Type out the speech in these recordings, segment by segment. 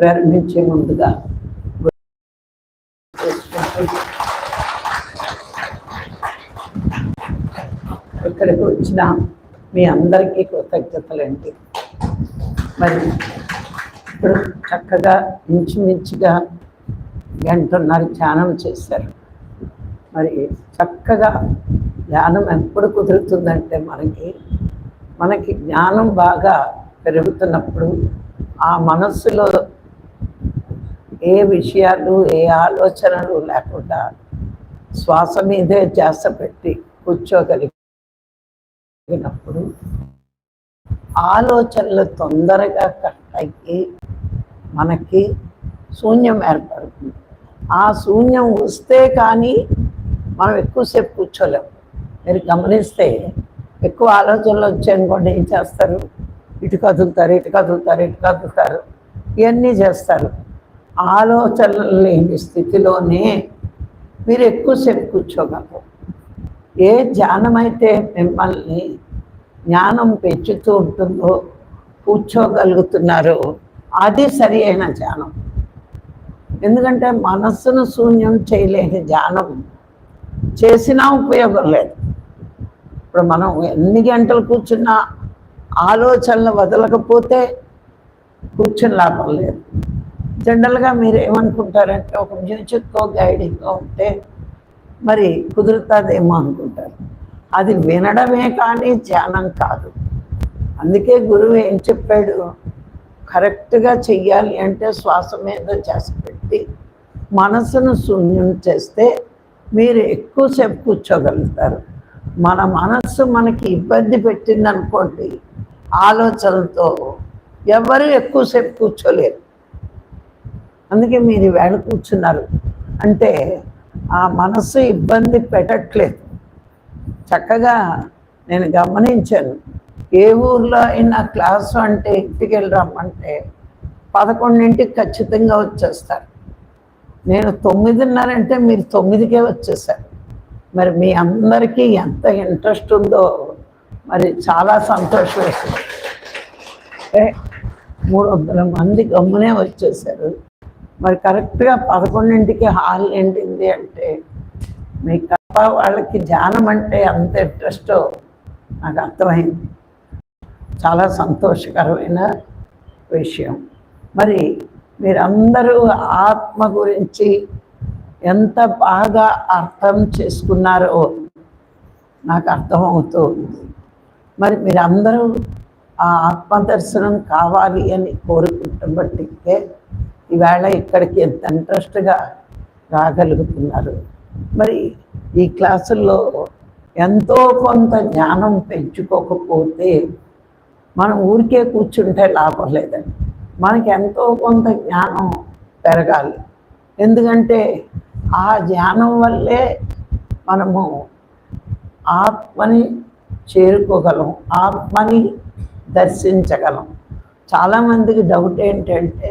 ప్రారంభించే ముందుగా ఇక్కడికి వచ్చిన మీ అందరికీ కృతజ్ఞతలండి. మరి ఇప్పుడు చక్కగా ఇంచుమించుగా గంటన్నర ధ్యానం చేశారు. మరి చక్కగా ధ్యానం ఎప్పుడు కుదురుతుందంటే మనకి మనకి జ్ఞానం బాగా పెరుగుతున్నప్పుడు ఆ మనస్సులో ఏ విషయాలు ఏ ఆలోచనలు లేకుండా శ్వాస మీదే ధ్యాస పెట్టి కూర్చోగలిగినప్పుడు ఆలోచనలు తొందరగా కట్ అయ్యి మనకి శూన్యం ఏర్పడుతుంది. ఆ శూన్యం వస్తే కానీ మనం ఎక్కువసేపు కూర్చోలేము మీరు గమనిస్తే ఎక్కువ ఆలోచనలు వచ్చాయనుకోండి ఏం చేస్తారు? ఇటు కదులుతారు ఇటు కదులుతారు ఇటు కదులుతారు ఇవన్నీ చేస్తారు. ఆలోచనలు లేని స్థితిలోనే మీరు ఎక్కువసేపు కూర్చోగలరు. ఏ ధ్యానం అయితే మిమ్మల్ని జ్ఞానం పెంచుతూ ఉంటుందో కూర్చోగలుగుతున్నారో అది సరి అయిన ధ్యానం. ఎందుకంటే మనస్సును శూన్యం చేయలేని ధ్యానం చేసినా ఉపయోగం లేదు. ఇప్పుడు మనం ఎన్ని గంటలు కూర్చున్నా ఆలోచనలు వదలకపోతే కూర్చుని లాభం లేదు. జనరల్గా మీరు ఏమనుకుంటారంటే ఒక మ్యూజిక్తో గైడింగ్గా ఉంటే మరి కుదురుతుందేమో అనుకుంటారు. అది వినడమే కానీ ధ్యానం కాదు. అందుకే గురువు ఏం చెప్పాడు? కరెక్ట్గా చెయ్యాలి అంటే శ్వాస మీద చేసి పెట్టి మనసును శూన్యం చేస్తే మీరు ఎక్కువసేపు కూర్చోగలుగుతారు. మన మనస్సు మనకి ఇబ్బంది పెట్టిందనుకోండి ఆలోచనలతో ఎవరు ఎక్కువసేపు కూర్చోలేరు. అందుకే మీరు వేళ కూర్చున్నారు. అంటే ఆ మనస్సు ఇబ్బంది పెట్టట్లేదు. చక్కగా నేను గమనించాను. ఏ ఊర్లో అయినా క్లాసు అంటే ఇంటికి రమ్మంటే పదకొండింటికి ఖచ్చితంగా వచ్చేస్తారు. నేను తొమ్మిదిన్నర అంటే మీరు తొమ్మిదికే వచ్చేసారు. మరి మీ అందరికీ ఎంత ఇంట్రెస్ట్ ఉందో మరి చాలా సంతోషం. వేసింది మూడు వందల మంది గమ్మునే వచ్చేసారు. మరి కరెక్ట్గా పదకొండింటికి హాల్ ఏంటింది అంటే మీ కప్ప వాళ్ళకి ధ్యానం అంటే అంత ఇంట్రెస్ట్ నాకు అర్థమైంది. చాలా సంతోషకరమైన విషయం. మరి మీరందరూ ఆత్మ గురించి ఎంత బాగా అర్థం చేసుకున్నారో నాకు అర్థమవుతూ ఉంది. మరి మీరందరూ ఆ ఆత్మ దర్శనం కావాలి అని కోరుకుంటున్నట్టే ఈవేళ ఇక్కడికి ఎంత ఇంట్రెస్ట్గా రాగలుగుతున్నారు. మరి ఈ క్లాసుల్లో ఎంతో కొంత జ్ఞానం పెంచుకోకపోతే మనం ఊరికే కూర్చుంటే లాభం లేదండి. మనకి ఎంతో కొంత జ్ఞానం పెరగాలి. ఎందుకంటే ఆ జ్ఞానం వల్లే మనము ఆత్మని చేరుకోగలం ఆత్మని దర్శించగలం. చాలామందికి డౌట్ ఏంటంటే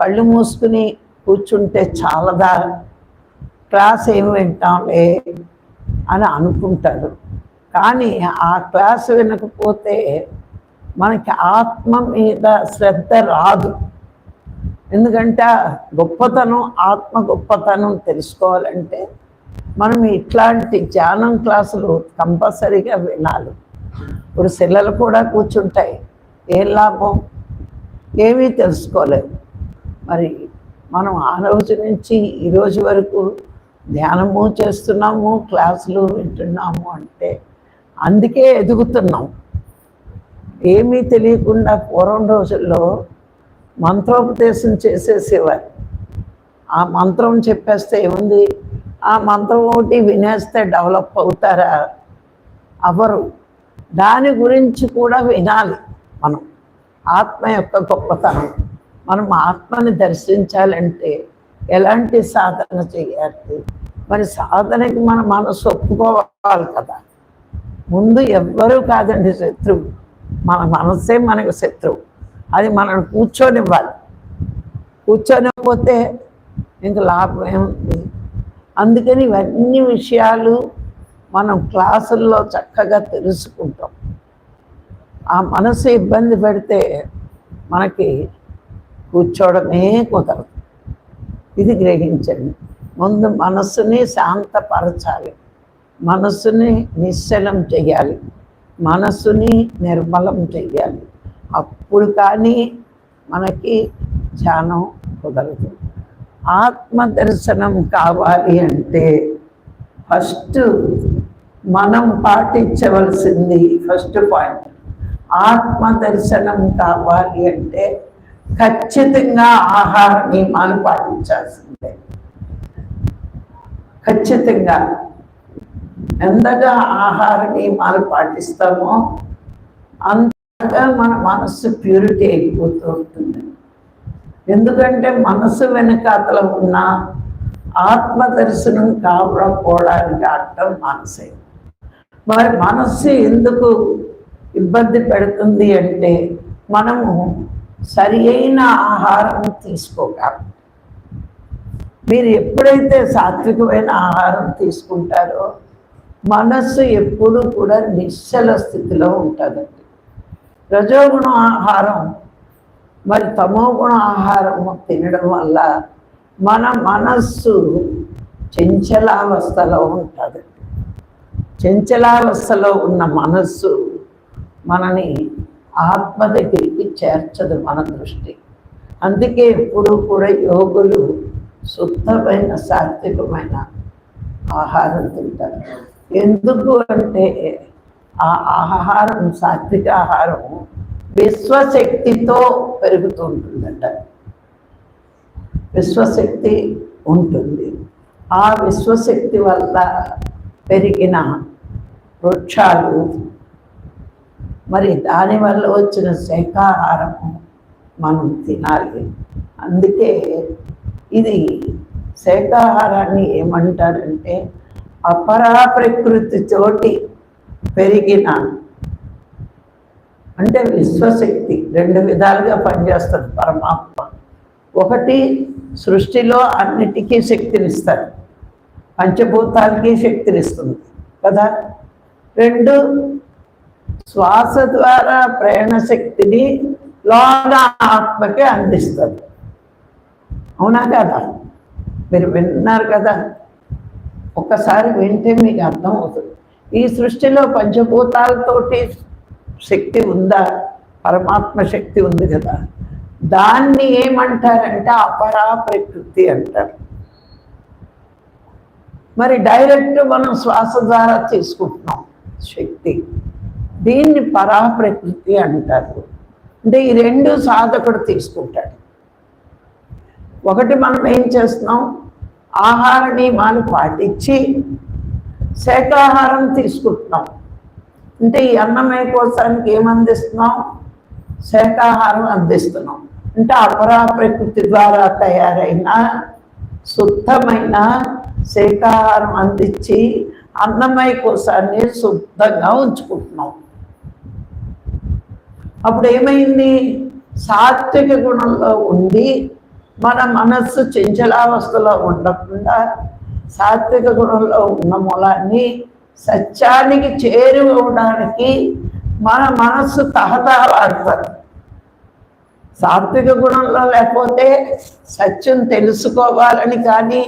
కళ్ళు మూసుకుని కూర్చుంటే చాలదా? క్లాస్ ఏమి వింటాంలే అని అనుకుంటారు కానీ ఆ క్లాస్ వినకపోతే మనకి ఆత్మ మీద శ్రద్ధ రాదు. ఎందుకంటే గొప్పతనం ఆత్మ గొప్పతనం తెలుసుకోవాలంటే మనం ఇట్లాంటి ధ్యానం క్లాసులు కంపల్సరీగా వినాలి. ఇప్పుడు శిల్లలు కూడా కూర్చుంటాయి. ఏం లాభం? ఏమీ తెలుసుకోలేదు మరి మనం ఆ రోజు నుంచి ఈరోజు వరకు ధ్యానము చేస్తున్నాము క్లాసులు వింటున్నాము అంటే అందుకే ఎదుగుతున్నాం. ఏమీ తెలియకుండా పూర్వం రోజుల్లో మంత్రోపదేశం చేసేసేవారు. ఆ మంత్రం చెప్పేస్తే ఏముంది? ఆ మంత్రం ఒకటి వినేస్తే డెవలప్ అవుతారా? అవరు దాని గురించి కూడా వినాలి మనం. ఆత్మ యొక్క గొప్పతనం. మనం ఆత్మని దర్శించాలంటే ఎలాంటి సాధన చేయాలి? మరి సాధనకి మన మనసు ఒప్పుకోవాలి కదా. ముందు ఎవ్వరూ కాదండి శత్రువు. మన మనసే మనకు శత్రువు. అది మనం కూర్చొనివ్వాలి. కూర్చొనిపోతే ఇంక లాభం ఏముంది? అందుకని ఇవన్నీ విషయాలు మనం క్లాసుల్లో చక్కగా తెలుసుకుంటాం. ఆ మనసు ఇబ్బంది పెడితే మనకి కూర్చోవడమే కుదరదు. ఇది గ్రహించండి. ముందు మనస్సుని శాంతపరచాలి. మనస్సుని నిశ్చలం చేయాలి. మనస్సుని నిర్మలం చేయాలి. అప్పుడు కానీ మనకి ధ్యానం కుదరదు. ఆత్మ దర్శనం కావాలి అంటే ఫస్ట్ మనం పాటించవలసింది ఫస్ట్ పాయింట్. ఆత్మ దర్శనం కావాలి అంటే ఖచ్చితంగా ఆహార నియమాలు పాటించాల్సిందే. ఖచ్చితంగా ఎంతగా ఆహార నియమాలు పాటిస్తామో అంతగా మన మనస్సు ప్యూరిటీ అయిపోతూ ఉంటుంది. ఎందుకంటే మనసు వెనకాతల ఉన్న ఆత్మ దర్శనం కావకపోవడానికి అర్థం మనసే. మరి మనస్సు ఎందుకు ఇబ్బంది పెడుతుంది అంటే మనము సరి అయిన ఆహారం తీసుకోగలరు మీరు ఎప్పుడైతే సాత్వికమైన ఆహారం తీసుకుంటారో మనస్సు ఎప్పుడు కూడా నిశ్చల స్థితిలో ఉంటుందండి. రజోగుణ ఆహారం మరి తమోగుణ ఆహారం తినడం వల్ల మన మనస్సు చెంచలావస్థలో ఉంటుంది. చెంచలావస్థలో ఉన్న మనస్సు మనని ఆత్మ దగ్గరికి చేర్చదు మన దృష్టి. అందుకే ఎప్పుడూ కూడా యోగులు శుద్ధమైన సాత్వికమైన ఆహారం తింటారు. ఎందుకు అంటే ఆ ఆహారం సాత్విక ఆహారం విశ్వశక్తితో పెరుగుతూ ఉంటుందంట విశ్వశక్తి ఉంటుంది. ఆ విశ్వశక్తి వల్ల పెరిగిన వృక్షాలు మరి దానివల్ల వచ్చిన శాఖాహారము మనం తినాలి. అందుకే ఇది శాఖాహారాన్ని ఏమంటారంటే అపరా ప్రకృతి తోటి పెరిగిన అంటే విశ్వశక్తి రెండు విధాలుగా పనిచేస్తుంది పరమాత్మ. ఒకటి సృష్టిలో అన్నిటికీ శక్తినిస్తారు పంచభూతాలకి శక్తినిస్తుంది కదా. రెండు శ్వాస ద్వారా ప్రేరణ శక్తిని లోన ఆత్మకి అందిస్తుంది. అవునా కదా? మీరు విన్నారు కదా? ఒక్కసారి వింటే మీకు అర్థమవుతుంది. ఈ సృష్టిలో పంచభూతాలతోటి శక్తి ఉందా? పరమాత్మ శక్తి ఉంది కదా. దాన్ని ఏమంటారంటే అపరా ప్రకృతి అంటారు. మరి డైరెక్ట్ మనం శ్వాస ద్వారా తీసుకుంటున్నాం శక్తి. దీన్ని పరాప్రకృతి అంటారు. అంటే ఈ రెండు సాధకుడు తీసుకుంటాడు. ఒకటి మనం ఏం చేస్తున్నాం? ఆహార నియమాలు పాటించి శాకాహారం తీసుకుంటున్నాం. అంటే ఈ అన్నమయ కోసానికి ఏమందిస్తున్నాం శాఖాహారం శాకాహారం అందిస్తున్నాం. అంటే అపరా ప్రకృతి ద్వారా తయారైన శుద్ధమైన శాకాహారం అందించి అన్నమయ కోసాన్ని శుద్ధంగా ఉంచుకుంటున్నాం. అప్పుడు ఏమైంది సాత్విక గుణంలో ఉండి మన మనస్సు చెంచలావస్థలో ఉండకుండా సాత్విక గుణంలో ఉన్న మూలాన్ని సత్యానికి చేరువడానికి మన మనస్సు తహతహలాడుతుంది. సాత్విక గుణంలో లేకపోతే సత్యం తెలుసుకోవాలని కానీ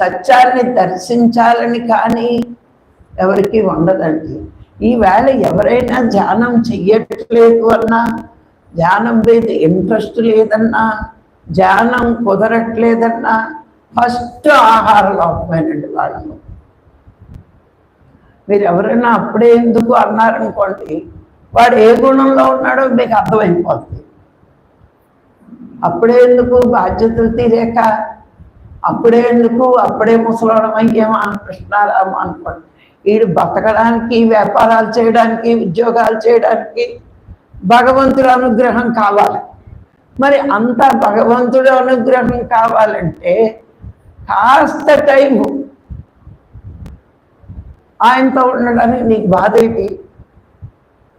సత్యాన్ని దర్శించాలని కానీ ఎవరికి ఉండదండి. ఈవేళ ఎవరైనా ధ్యానం చెయ్యట్లేదు అన్నా ధ్యానం మీద ఇంట్రెస్ట్ లేదన్నా ధ్యానం కుదరట్లేదన్నా ఫస్ట్ ఆహార లోపమేనండి వాళ్ళు మీరు ఎవరైనా అప్పుడే ఎందుకు అన్నారనుకోండి వాడు ఏ గుణంలో ఉన్నాడో మీకు అర్థమైపోతుంది అప్పుడే ఎందుకు బాధ్యతలు తీరేక అప్పుడే ఎందుకు అప్పుడే ముసలడం అయ్యేమా కృష్ణారామా అనుకోండి. వీడు బతకడానికి వ్యాపారాలు చేయడానికి ఉద్యోగాలు చేయడానికి భగవంతుడు అనుగ్రహం కావాలి. మరి అంత భగవంతుడు అనుగ్రహం కావాలంటే కాస్త టైము ఆయనతో ఉండడానికి నీకు బాధ ఏంటి?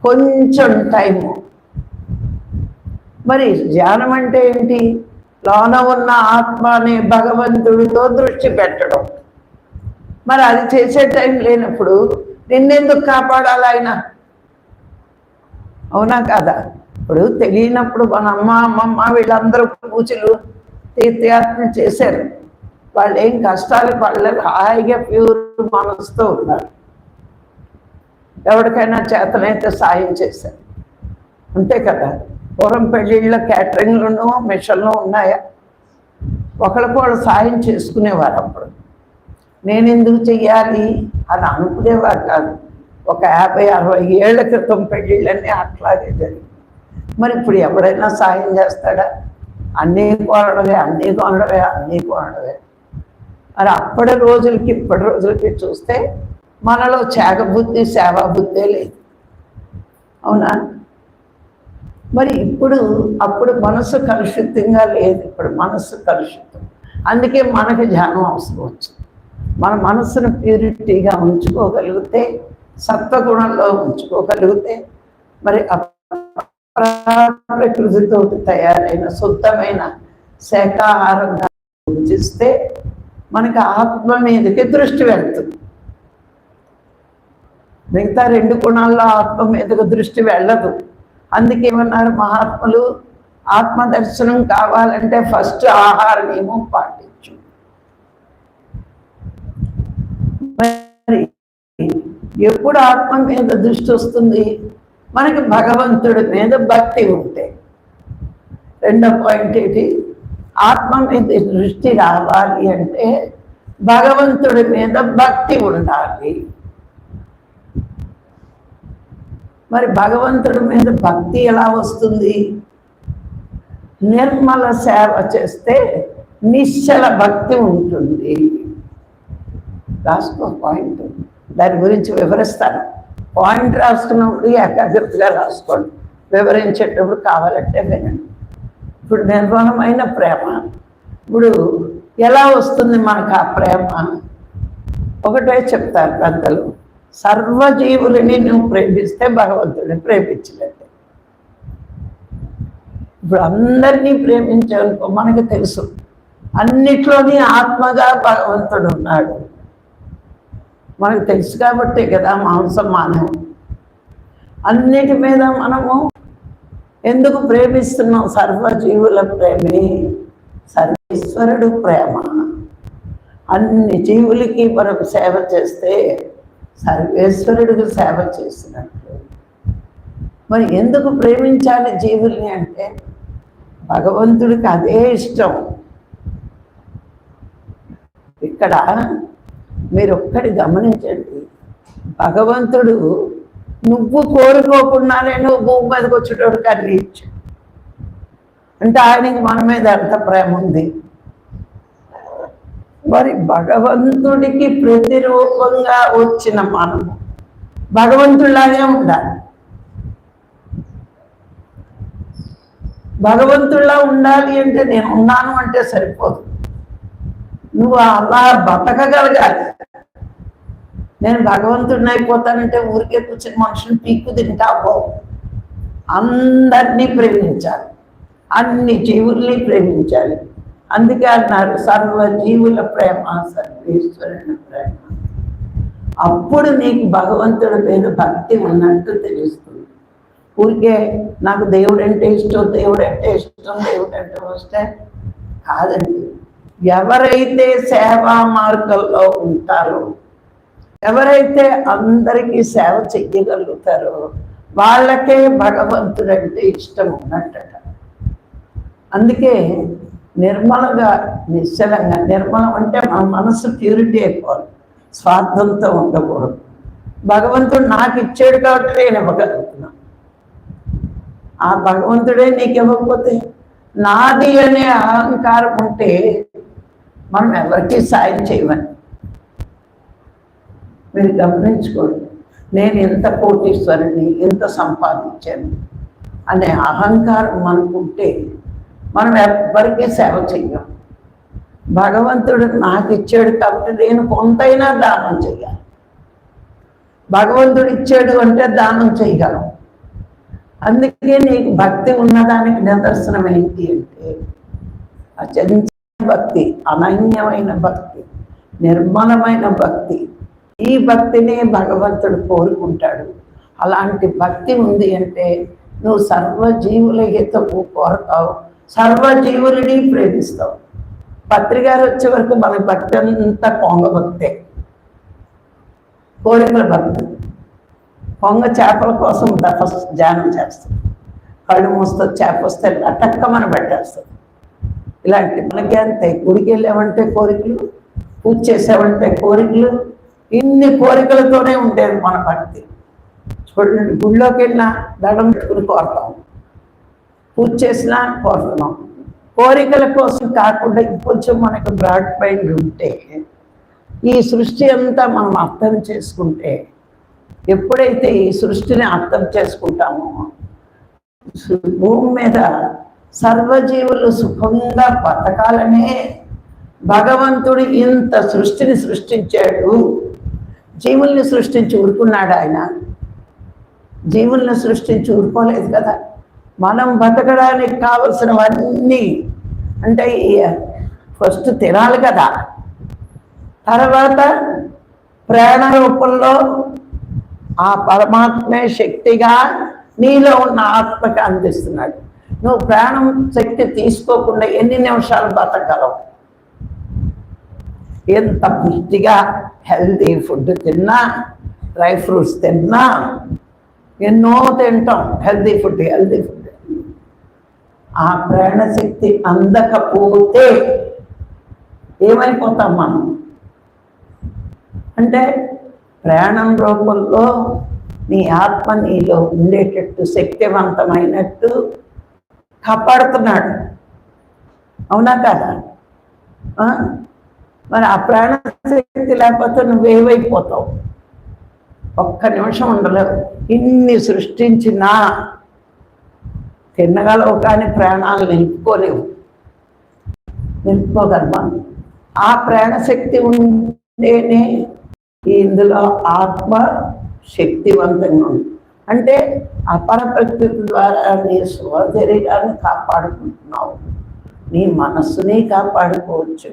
కొంచెం టైము. మరి ధ్యానం అంటే ఏంటి? లోన ఉన్న ఆత్మ అనే భగవంతుడితో దృష్టి పెట్టడం. మరి అది చేసే టైం లేనప్పుడు నిన్నెందుకు కాపాడాలి ఆయన? అవునా కాదా? ఇప్పుడు తెలియనప్పుడు మన అమ్మ అమ్మమ్మ వీళ్ళందరూ పూజలు తీర్థయాత్రలు చేశారు. వాళ్ళు ఏం కష్టాలు పడలేదు హాయిగా ప్యూర్ మనసుతో ఉన్నారు. ఎవరికైనా చేతనైతే సాయం చేశారు. అంతే కదా? పూర్వం పెళ్ళిళ్ళ క్యాటరింగ్లను మిషన్లు ఉన్నాయా? ఒకరికి వాళ్ళు సాయం చేసుకునేవారు అప్పుడు. నేను ఎందుకు చెయ్యాలి అని అనుకునేవారు కాదు. ఒక యాభై అరవై ఏళ్ళ క్రితం పెళ్ళిళ్ళన్నీ అట్లాగే జరిగింది మరి ఇప్పుడు ఎవడైనా సాయం చేస్తాడా? అన్నీ కొనడమే అన్నీ కొనడమే అన్నీ కొనడమే. మరి అప్పటి రోజులకి ఇప్పటి రోజులకి చూస్తే మనలో త్యాగ బుద్ధి సేవా లేదు. అవునా? మరి ఇప్పుడు అప్పుడు మనసు కలుషితంగా లేదు. ఇప్పుడు మనసు కలుషితం. అందుకే మనకు ధ్యానం అవసరం వచ్చింది. మన మనసును ప్యూరిటీగా ఉంచుకోగలిగితే సత్వగుణంలో ఉంచుకోగలిగితే మరి ప్రకృతితో తయారైన శుద్ధమైన శాఖాహారంగా పూజిస్తే మనకి ఆత్మ మీదకి దృష్టి వెళ్తుంది. మిగతా రెండు గుణాల్లో ఆత్మ మీదకు దృష్టి వెళ్ళదు. అందుకేమన్నారు మహాత్ములు? ఆత్మ దర్శనం కావాలంటే ఫస్ట్ ఆహార నియమం పాటి మరి ఎప్పుడు ఆత్మ మీద దృష్టి వస్తుంది? మనకి భగవంతుడి మీద భక్తి ఉంటే. రెండో పాయింట్ ఏంటి? ఆత్మ మీద దృష్టి రావాలి అంటే భగవంతుడి మీద భక్తి ఉండాలి. మరి భగవంతుడి మీద భక్తి ఎలా వస్తుంది? నిర్మల సేవ చేస్తే నిశ్చల భక్తి ఉంటుంది. రాసుకో పాయింట్ దాని గురించి వివరిస్తాను. పాయింట్ రాసుకున్నప్పుడు ఏకాగ్రతగా రాసుకోండి. వివరించేటప్పుడు కావాలంటే వినండి. ఇప్పుడు నిర్మలమైన ప్రేమ. ఇప్పుడు ఎలా వస్తుంది మనకు ఆ ప్రేమ? ఒకటే చెప్తారు పెద్దలు. సర్వజీవులని నువ్వు ప్రేమిస్తే భగవంతుడిని ప్రేమించినట్టే ఇప్పుడు అందరినీ ప్రేమించాలనుకో మనకు తెలుసు. అన్నిట్లోని ఆత్మగా భగవంతుడు ఉన్నాడు. మనకు తెలుసు కాబట్టే కదా మాంసం మానం అన్నిటి మీద మనము ఎందుకు ప్రేమిస్తున్నాం? సర్వజీవుల ప్రేమి. సర్వేశ్వరుడు ప్రేమ. అన్ని జీవులకి మనం సేవ చేస్తే సర్వేశ్వరుడికి సేవ చేసినట్లు మరి ఎందుకు ప్రేమించాలి జీవుల్ని అంటే భగవంతుడికి అదే ఇష్టం. ఇక్కడ మీరు ఒక్కటి గమనించండి. భగవంతుడు నువ్వు కోరుకోకుండానే నువ్వు భూమి మీదకి వచ్చేటోడు కర్రీచ్చు అంటే ఆయనకి మన మీద అంత ప్రేమ ఉంది. మరి భగవంతుడికి ప్రతిరూపంగా వచ్చిన మనము భగవంతుడిలాగే ఉండాలి. భగవంతుడిలా ఉండాలి అంటే నేను ఉన్నాను అంటే సరిపోదు. నువ్వు అలా బతకగలగాలి. నేను భగవంతుడిని అయిపోతానంటే ఊరికే కూర్చొని మనుషులు పీక్కు తింటావో అందరినీ ప్రేమించాలి. అన్ని జీవుల్ని ప్రేమించాలి. అందుకే అన్నారు సర్వ జీవుల ప్రేమ సర్వేశ్వరుని ప్రేమ. అప్పుడు నీకు భగవంతుడి మీద భక్తి ఉన్నట్టు తెలుస్తుంది. ఊరికే నాకు దేవుడు అంటే ఇష్టం దేవుడు అంటే ఇష్టం దేవుడు అంటే వస్తే కాదండి. ఎవరైతే సేవా మార్గంలో ఉంటారో ఎవరైతే అందరికీ సేవ చెయ్యగలుగుతారో వాళ్ళకే భగవంతుడంటే ఇష్టం ఉన్నట్టట. అందుకే నిర్మలంగా నిశ్చలంగా నిర్మలం అంటే మన మనసు ప్యూరిటీ అయిపోవాలి. స్వార్థంతో ఉండకూడదు. భగవంతుడు నాకు ఇచ్చాడు కాబట్టి నేను ఇవ్వగలుగుతున్నా. ఆ భగవంతుడే నీకు ఇవ్వకపోతే నాది అనే అహంకారం ఉంటే మనం ఎవరికి సాయం చేయమని మీరు గమనించుకోండి. నేను ఎంత కోటీశ్వరిని ఎంత సంపాదించాను అనే అహంకారం మనకుంటే మనం ఎవ్వరికీ సేవ చెయ్యం. భగవంతుడు నాకు ఇచ్చాడు కాబట్టి నేను కొంతైనా దానం చేయాలి భగవంతుడు ఇచ్చాడు అంటే దానం చేయగలం అందుకే నీకు భక్తి ఉన్నదానికి నిదర్శనం ఏంటి అంటే అచంచ భక్తి అనన్యమైన భక్తి నిర్మలమైన భక్తి ఈ భక్తినే భగవంతుడు కోరుకుంటాడు. అలాంటి భక్తి ఉంది అంటే నువ్వు సర్వజీవుల హితము కోరతావు సర్వజీవులని ప్రేమిస్తావు. పత్రికారు వచ్చే వరకు మన భక్తి అంతా కొంగ భక్తే. కోరికల భక్తి. కొంగ చేపల కోసం తపస్సు ధ్యానం చేస్తుంది కళ్ళు మూస్తే చేప వస్తే అటక్కమని పెట్టేస్తుంది ఇలాంటి మనకి అంతే. గుడికి వెళ్ళామంటే కోరికలు పూజ చేసామంటే కోరికలు ఇన్ని కోరికలతోనే ఉండేది మన భక్తి. చూడండి గుళ్ళోకి వెళ్ళినా దడం పెట్టుకుని కోరుతాం. పూజ చేసినా కోరుతున్నాం. కోరికల కోసం కాకుండా ఇంకొంచెం మనకు బ్రాడ్ మైండ్ ఉంటే ఈ సృష్టి అంతా మనం అర్థం చేసుకుంటే ఎప్పుడైతే ఈ సృష్టిని అర్థం చేసుకుంటామో భూమి మీద సర్వజీవులు సుఖంగా బతకాలనే భగవంతుడు ఇంత సృష్టిని సృష్టించాడు. జీవుల్ని సృష్టించి ఊరుకున్నాడు ఆయన. జీవుల్ని సృష్టించి ఊరుకోలేదు కదా. మనం బతకడానికి కావలసినవన్నీ అంటే ఫస్ట్ తినాలి కదా. తర్వాత ప్రాణ రూపంలో ఆ పరమాత్మే శక్తిగా నీలో ఉన్న ఆత్మకి అందిస్తున్నాడు. నువ్వు ప్రాణం శక్తి తీసుకోకుండా ఎన్ని నిమిషాలు బతకగలవు? ఎంత పుష్టిగా హెల్తీ ఫుడ్ తిన్నా డ్రై ఫ్రూట్స్ తిన్నా ఎన్నో తింటాం హెల్తీ ఫుడ్ హెల్తీ ఫుడ్ ఆ ప్రాణశక్తి అందకపోతే ఏమైపోతాం మనం అంటే ప్రాణం రూపంలో నీ ఆత్మ నీలో ఉండేటట్టు శక్తివంతమైనట్టు కాపాడుతున్నాడు. అవునా కదా? మరి ఆ ప్రాణశక్తి లేకపోతే నువ్వేమైపోతావు ఒక్క నిమిషం ఉండలేవు. ఇన్ని సృష్టించినా తినగలవు కానీ ప్రాణాలు నిలుపుకోలేవు. నిలుపుకోగలమా ఆ ప్రాణశక్తి ఉంటేనే ఇందులో ఆత్మ శక్తివంతంగా ఉంది. అంటే అపర ప్రకృతి ద్వారా నీ స్వశరీరాన్ని కాపాడుకుంటున్నావు. నీ మనస్సుని కాపాడుకోవచ్చు.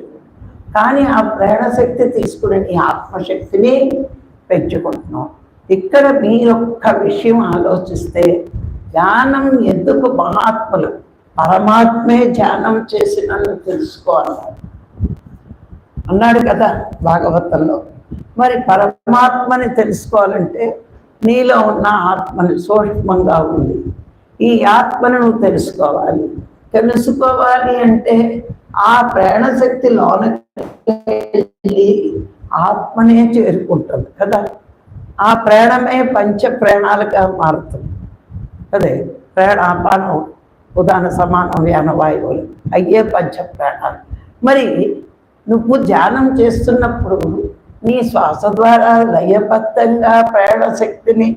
కానీ ఆ ప్రేరణశక్తి తీసుకుని ఆత్మశక్తిని పెంచుకుంటున్నాం ఇక్కడ మీరొక్క విషయం ఆలోచిస్తే ధ్యానం ఎందుకు మహాత్ములు? పరమాత్మే ధ్యానం చేసినందుకు నన్ను తెలుసుకోవాలన్నారు అన్నాడు కదా భాగవతంలో. మరి పరమాత్మని తెలుసుకోవాలంటే నీలో ఉన్న ఆత్మని సూక్ష్మంగా ఉంది. ఈ ఆత్మను నువ్వు తెలుసుకోవాలి. తెలుసుకోవాలి అంటే ఆ ప్రేణశక్తి లోనకి ఆత్మనే చేరుకుంటుంది కదా? ఆ ప్రయాణమే పంచ ప్రేణాలుగా మారుతుంది అదే? ప్రాణాపానం ఉదాహరణ సమానం వ్యాన వాయువులు అయ్యే పంచ ప్రాణాలు. మరి నువ్వు ధ్యానం చేస్తున్నప్పుడు నీ శ్వాస ద్వారా లయబద్ధంగా ప్రాణశక్తిని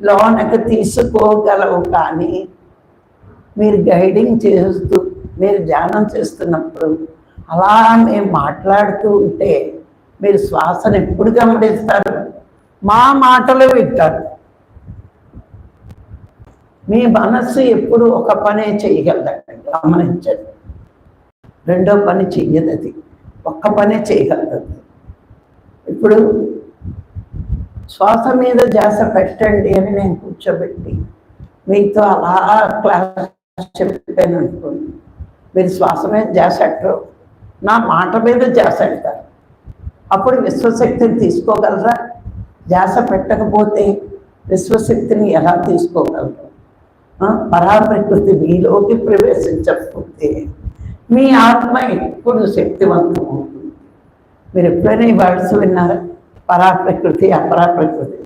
లోనకు తీసుకోగలవు కానీ మీరు గైడింగ్ చేస్తూ మీరు ధ్యానం చేస్తున్నప్పుడు అలా మేము మాట్లాడుతూ ఉంటే మీరు శ్వాసను ఎప్పుడు గమనిస్తారు? మా మాటలు వింటారు. మీ మనస్సు ఎప్పుడు ఒక పనే చేయగలదండి గమనించండి. రెండో పని చెయ్యదు అది ఒక్క పనే చేయగలదు ఇప్పుడు శ్వాస మీద ధ్యాస పెట్టండి అని నేను కూర్చోబెట్టి మీతో అలా క్లాస్ చెప్పాను అనుకోండి. మీరు శ్వాస మీద ధ్యాస పెట్టరు. నా మాట మీద జాస పెడతారు అప్పుడు విశ్వశక్తిని తీసుకోగలరా? జాస పెట్టకపోతే విశ్వశక్తిని ఎలా తీసుకోగలరు? పరాప్రకృతి మీలోకి ప్రవేశించకపోతే మీ ఆత్మ ఎప్పుడు శక్తివంతం అవుతుంది. మీరు ఎప్పుడైనా ఈ వర్డ్స్ విన్నారా? పరాప్రకృతి అపరాప్రకృతి.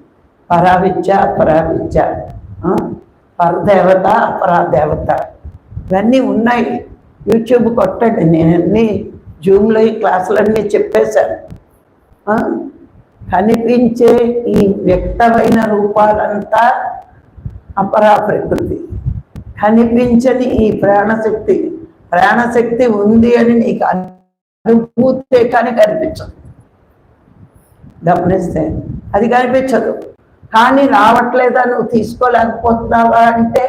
పరావిద్య అపరావిద్య. పరదేవత అపరాదేవత. ఇవన్నీ ఉన్నాయి. యూట్యూబ్ కొట్టండి. నేను జూమ్లో ఈ క్లాసులన్నీ చెప్పేశాను కనిపించే ఈ వ్యక్తమైన రూపాలంతా అపరా ప్రకృతి కనిపించని ఈ ప్రాణశక్తి. ప్రాణశక్తి ఉంది అని నీకు అనుభూతే కానీ కనిపించదు. గమనిస్తే అది కనిపించదు. కానీ రావట్లేదా? నువ్వు తీసుకోలేకపోతున్నావా అంటే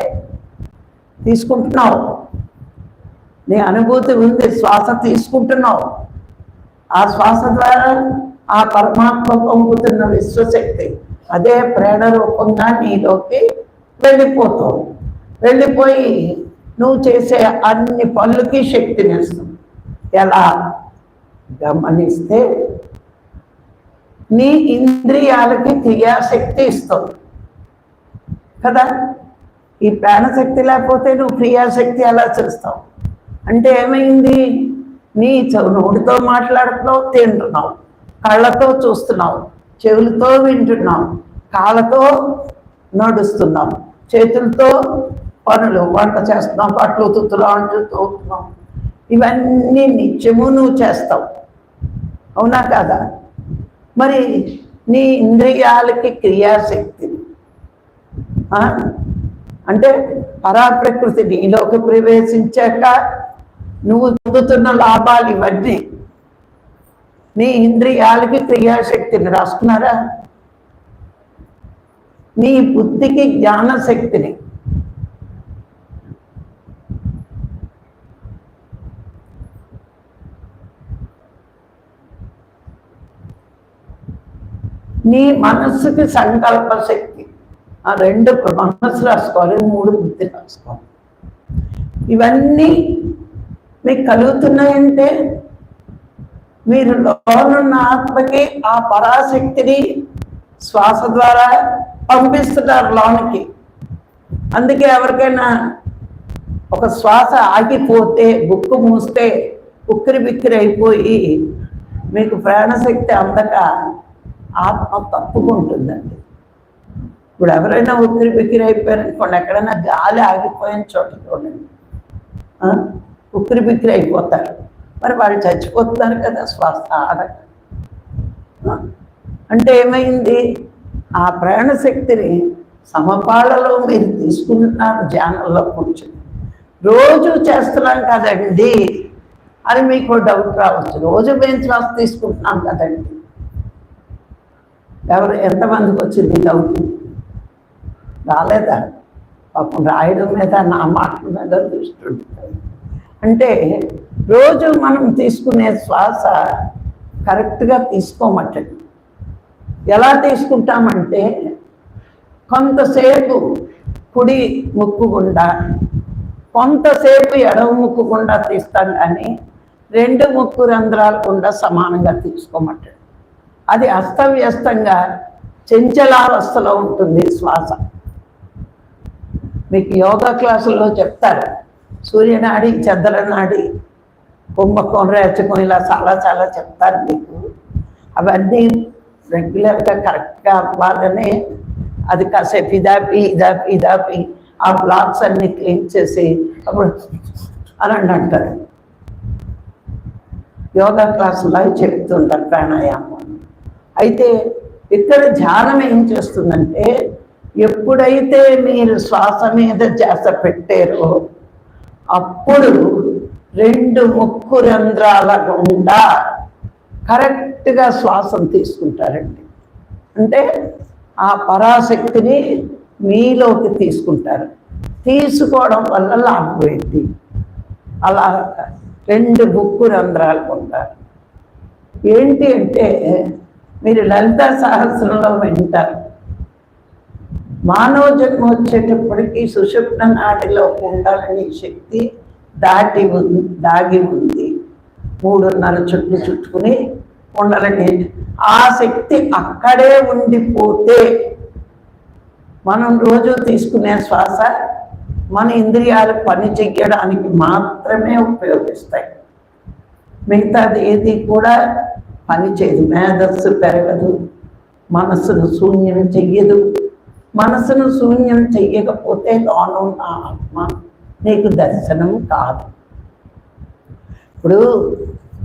తీసుకుంటున్నావు. నీ అనుభూతి ఉంది శ్వాస తీసుకుంటున్నావు. ఆ శ్వాస ద్వారా ఆ పరమాత్మ పొంగుతున్న విశ్వశక్తి అదే ప్రేరణ రూపంగా నీలోకి వెళ్ళిపోతావు వెళ్ళిపోయి నువ్వు చేసే అన్ని పనులకి శక్తినిస్తుంది ఎలా? గమనిస్తే నీ ఇంద్రియాలకి క్రియాశక్తి ఇస్తుంది. కదా? ఈ ప్రాణశక్తి లేకపోతే నువ్వు క్రియాశక్తి ఎలా చేస్తావు? అంటే ఏమైంది? నీ నోటితో మాట్లాడుతున్నావు తింటున్నావు. కళ్ళతో చూస్తున్నావు. చెవులతో వింటున్నావు. కాళ్ళతో నడుస్తున్నావు. చేతులతో పనులు వంట చేస్తున్నావు బట్టలు ఉతుకుతున్నావు అంటూ తోపుతున్నావు ఇవన్నీ నిత్యము నువ్వు చేస్తావు. అవునా కదా? మరి నీ ఇంద్రియాలకి క్రియాశక్తి. అంటే పరాప్రకృతి నీలోకి ప్రవేశించాక నువ్వు పొందుతున్న లాభాలు ఇవన్నీ నీ ఇంద్రియాలకి క్రియాశక్తిని రాసుకున్నారా? నీ బుద్ధికి జ్ఞానశక్తిని. నీ మనస్సుకి సంకల్ప శక్తి. ఆ రెండు మనస్సు రాసుకోవాలి మూడు బుద్ధి రాసుకోవాలి. ఇవన్నీ మీకు కలుగుతున్నాయంటే మీరు లోనున్న ఆత్మకి ఆ పరాశక్తిని శ్వాస ద్వారా పంపిస్తున్నారు లోనికి. అందుకే ఎవరికైనా ఒక శ్వాస ఆగిపోతే బుక్కు మూస్తే ఉక్కిరి బిక్కిరి అయిపోయి మీకు ప్రాణశక్తి అందక ఆత్మ తప్పుకుంటుందండి. ఇప్పుడు ఎవరైనా ఉక్కిరి బిక్కిరి అయిపోయారనుకోండి ఎక్కడైనా గాలి ఆగిపోయిన చోట చూడండి. ఉక్కిరి బిక్కిరి అయిపోతారు. మరి వాళ్ళు చచ్చిపోతున్నారు కదా శ్వాస ఆడక అంటే ఏమైంది? ఆ ప్రాణశక్తిని సమపాళలో మీరు తీసుకుంటున్నారు ధ్యానంలో కూర్చుని. రోజు చేస్తున్నాం కదండి. అని మీకు డౌట్ రావచ్చు. రోజు మేము శ్వాస తీసుకుంటున్నాం కదండి. ఎవరు ఎంతమందికి వచ్చింది డౌట్ రాలేదా? పాపం రాయడం మీద నా మాటల మీద దృష్టి ఉంటుంది. అంటే రోజు మనం తీసుకునే శ్వాస కరెక్ట్గా తీసుకోమట్టండి ఎలా తీసుకుంటామంటే కొంతసేపు కుడి ముక్కు గుండా కొంతసేపు ఎడవ ముక్కు గుండా తీస్తాం కానీ రెండు ముక్కు రంధ్రాల గుండా సమానంగా తీసుకోమంటాడు అది అస్తవ్యస్తంగా చెంచలావస్థలో ఉంటుంది శ్వాస. మీకు యోగా క్లాసుల్లో చెప్తారు సూర్యనాడి చంద్రనాడి కుంభకోణ రాచకం ఇలా చాలా చాలా చెప్తారు మీకు. అవన్నీ రెగ్యులర్గా కరెక్ట్గా అవ్వాలనే అది కాసేపు ఇదాపి ఇదాపి ఇదాపి ఆ బ్లాక్స్ అన్ని క్లీన్ చేసి అప్పుడు అని అంటారు యోగా క్లాసులో చెప్తుంటారు ప్రాణాయామం. అయితే ఇక్కడ ధ్యానం ఏం చేస్తుందంటే ఎప్పుడైతే మీరు శ్వాస మీద చేస పెట్టారో అప్పుడు రెండు ముక్కు రంధ్రాల గుండా కరెక్ట్గా శ్వాసం తీసుకుంటారండి. అంటే ఆ పరాశక్తిని మీలోకి తీసుకుంటారు. తీసుకోవడం వల్ల లాభం ఏంటి? అలా రెండు ముక్కు రంధ్రాలు ఉంటారు ఏంటి అంటే మీరు లలిత సహస్రంలో వింటారు. మానవ జన్మ వచ్చేటప్పటికీ సుషుప్న నాటిలో ఉండాలనే శక్తి దాటి ఉంది దాగి ఉంది. మూడున్నర చుట్లు చుట్టుకుని ఉండాలని ఆ శక్తి అక్కడే ఉండిపోతే మనం రోజు తీసుకునే శ్వాస మన ఇంద్రియాలు పని చెయ్యడానికి మాత్రమే ఉపయోగిస్తాయి. మిగతాది ఏది కూడా పని చేయదు. మేధస్సు పెరగదు. మనస్సును శూన్యం చెయ్యదు. మనసును శూన్యం చెయ్యకపోతే నా ఆత్మ నీకు దర్శనం కాదు. ఇప్పుడు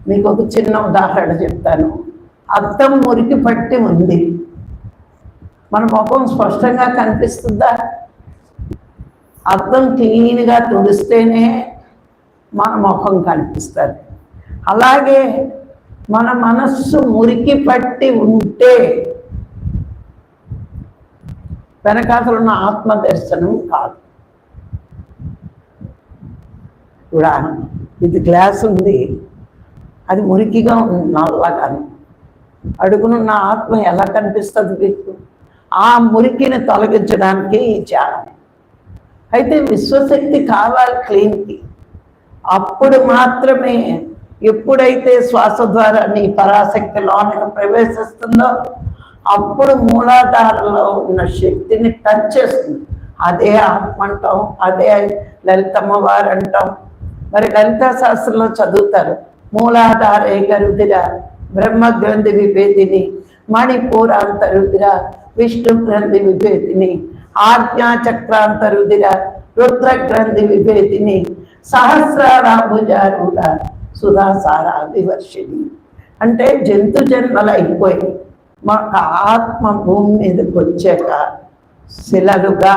మీకు ఒక చిన్న ఉదాహరణ చెప్తాను. అద్దం మురికి పట్టి ఉంది. మన ముఖం స్పష్టంగా కనిపిస్తుందా? అద్దం క్లీన్గా తుడిస్తేనే మన ముఖం కనిపిస్తుంది. అలాగే మన మనస్సు మురికి పట్టి ఉంటే వెనకాతలు ఉన్న ఆత్మ దర్శనం కాదు కూడా ఇది గ్లాస్ ఉంది. అది మురికిగా ఉంది నల్లగాను అడుగునున్న ఆత్మ ఎలా కనిపిస్తుంది మీకు? ఆ మురికిని తొలగించడానికి ఈ ధ్యానం. అయితే విశ్వశక్తి కావాలి క్లీన్కి. అప్పుడు మాత్రమే ఎప్పుడైతే శ్వాస ద్వారా నీ పరాశక్తి లోనికి ప్రవేశిస్తుందో అప్పుడు మూలాధారంలో ఉన్న శక్తిని టచ్ చేస్తుంది. అదే ఆత్మ అంటాం అదే లలితమ్మ వారు అంటాం. మరి లలితా శాస్త్రంలో చదువుతారు మూలాధారే గరుదిర బ్రహ్మ విభేదిని విభేదిని మణిపూరాంతరుదిర విష్ణు గ్రంథి విభేదిని ఆజ్ఞా చక్రాంతరుదిర రుద్ర గ్రంథి విభేదిని సహస్రారాభుజారుడ సుధాసారా వివర్షిణి అంటే జంతు జన్మలు అయిపోయి మాకు ఆత్మ భూమి మీదకి వచ్చాక శిలలుగా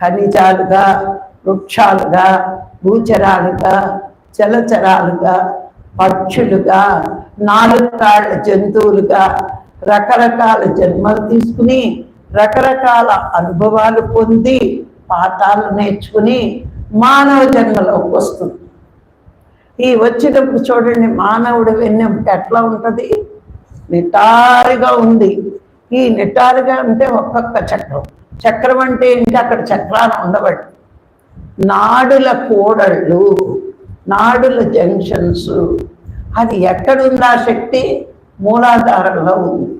ఖనిజాలుగా వృక్షాలుగా భూచరాలుగా జలచరాలుగా పక్షులుగా నాలుగు కాళ్ళ జంతువులుగా రకరకాల జన్మలు తీసుకుని రకరకాల అనుభవాలు పొంది పాఠాలు నేర్చుకుని మానవ జన్మలోకి వస్తుంది. ఈ వచ్చినప్పుడు చూడండి మానవుడు వెన్నెం ఎట్లా ఉంటుంది? నిటారుగా ఉంది. ఈ నిటారుగా ఉంటే ఒక్కొక్క చక్రం. చక్రం అంటే ఏంటి? అక్కడ చక్రాలు ఉండబడి. నాడుల కూడళ్ళు నాడుల జంక్షన్స్. అది ఎక్కడుందా శక్తి? మూలాధారంలో ఉంది.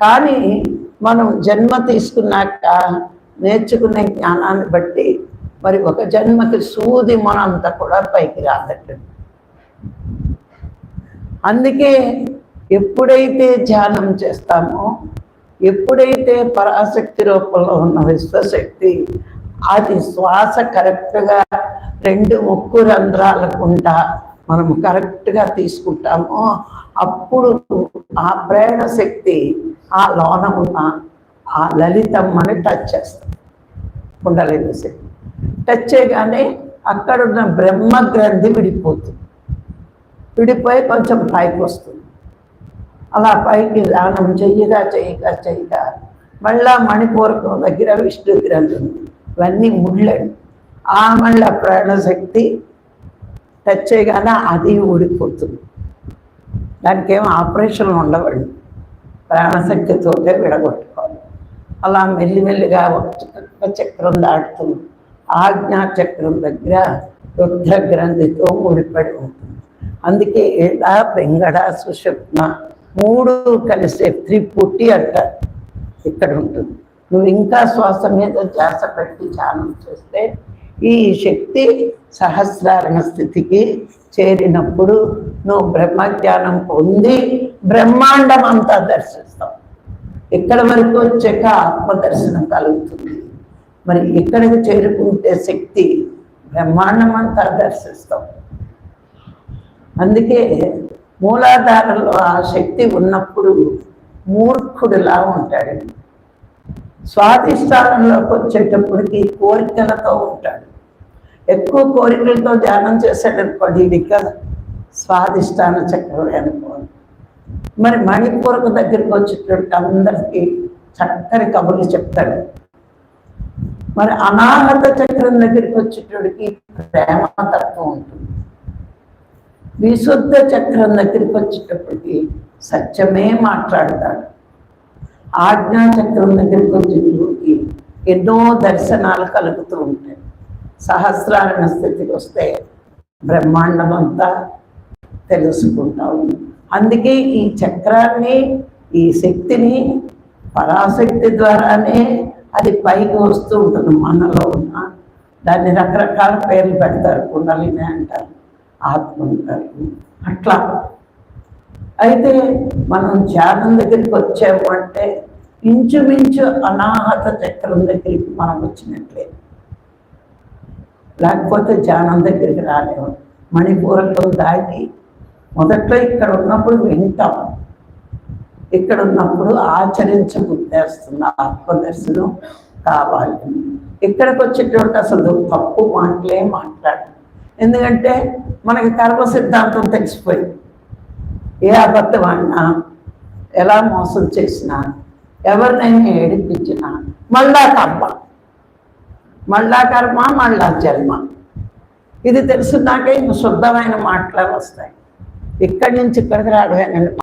కానీ మనం జన్మ తీసుకున్నాక నేర్చుకునే జ్ఞానాన్ని బట్టి మరి ఒక జన్మకి సూది మనంతా కూడా పైకి రాదట అందుకే ఎప్పుడైతే ధ్యానం చేస్తామో ఎప్పుడైతే పరాశక్తి రూపంలో ఉన్న విశ్వశక్తి అది శ్వాస కరెక్ట్గా రెండు ముక్కు రంధ్రాలకుండా మనం కరెక్ట్గా తీసుకుంటామో అప్పుడు ఆ ప్రేరణ శక్తి ఆ లోన ఉన్న ఆ లలితమ్మని టచ్ చేస్తాం. కుండలిని శక్తి. టచ్ చేయగానే అక్కడున్న బ్రహ్మ గ్రంథి విడిపోతుంది. విడిపోయి కొంచెం పైకి వస్తుంది. అలా పైకి దానం చెయ్యగా చెయ్యగా చెయ్యగా. మళ్ళా మణిపూరకం దగ్గర విష్ణు గ్రంథం. ఇవన్నీ ముళ్ళండి ఆ మళ్ళా ప్రాణశక్తి టచ్ చేయగానే అది ఊడిపోతుంది. దానికి ఏం ఆపరేషన్ ఉండవండి ప్రాణశక్తితోటే విడగొట్టుకోవాలి. అలా మెల్లిమెల్లిగా ఒక చక్ర- చక్రం దాటుతుంది. ఆజ్ఞా చక్రం దగ్గర రుద్ర గ్రంథితో ముడిపడి ఉంటుంది. అందుకే ఏడ పెంగడ సుషుప్న మూడు కలిసే త్రిపుట్టి అంటారు ఇక్కడ ఉంటుంది. నువ్వు ఇంకా శ్వాస మీద ధ్యాస పెట్టి ధ్యానం చేస్తే ఈ శక్తి సహస్రారణ స్థితికి చేరినప్పుడు నువ్వు బ్రహ్మజ్ఞానం పొంది బ్రహ్మాండం అంతా దర్శిస్తావు. ఇక్కడ వరకు వచ్చాక ఆత్మ దర్శనం కలుగుతుంది? మరి ఇక్కడికి చేరుకుంటే శక్తి బ్రహ్మాండం అంతా దర్శిస్తాం అందుకే మూలాధారంలో ఆ శక్తి ఉన్నప్పుడు మూర్ఖుడిలా ఉంటాడు. స్వాధిష్టానంలోకి వచ్చేటప్పటికి కోరికలతో ఉంటాడు. ఎక్కువ కోరికలతో ధ్యానం చేసేటప్పుడు ఇక స్వాధిష్టాన చక్రం అనుకోవాలి మరి మణిపూరకు దగ్గరికి వచ్చేటప్పటికి అందరికీ చక్కని కబుర్లు చెప్తాడు. మరి అనాహత చక్రం దగ్గరికి వచ్చేటోడికి ప్రేమతత్వం ఉంటుంది. విశుద్ధ చక్రం దగ్గరికి వచ్చేటప్పటికి సత్యమే మాట్లాడతాడు. ఆజ్ఞా చక్రం దగ్గరికి వచ్చేటప్పటికి ఎన్నో దర్శనాలు కలుగుతూ ఉంటాయి. సహస్రారణ స్థితికి వస్తే బ్రహ్మాండం అంతా తెలుసుకుంటాము అందుకే ఈ చక్రాన్ని ఈ శక్తిని పరాశక్తి ద్వారానే అది పైకి వస్తూ ఉంటుంది. మనలో ఉన్న దాన్ని రకరకాల పేర్లు పెడతారు కుండలిని అంటారు. ఆత్మ అట్లా. అయితే మనం ధ్యానం దగ్గరికి వచ్చాము అంటే ఇంచుమించు అనాహత చక్రం దగ్గరికి మనం వచ్చినట్లే. లేకపోతే ధ్యానం దగ్గరికి రాలేము. మణిపూరకం దాటి మొదట్లో ఇక్కడ ఉన్నప్పుడు వింటాం. ఇక్కడ ఉన్నప్పుడు ఆచరించబుద్ధేస్తుంది. ఆత్మదర్శనం కావాలి. ఇక్కడికి వచ్చేటువంటి అసలు తప్పు మాటలే మాట్లాడు ఎందుకంటే మనకి కర్మ సిద్ధాంతం తెలిసిపోయింది ఏ అబద్ధం ఆడినా ఎలా మోసం చేసినా ఎవరినైనా ఏడిపించినా మళ్ళా కర్మ. మళ్ళా కర్మ మళ్ళా జన్మ. ఇది తెలుసున్నాక ఇంక శుద్ధమైన మాటలే వస్తాయి. ఇక్కడి నుంచి ఇక్కడికి రావడమేనండి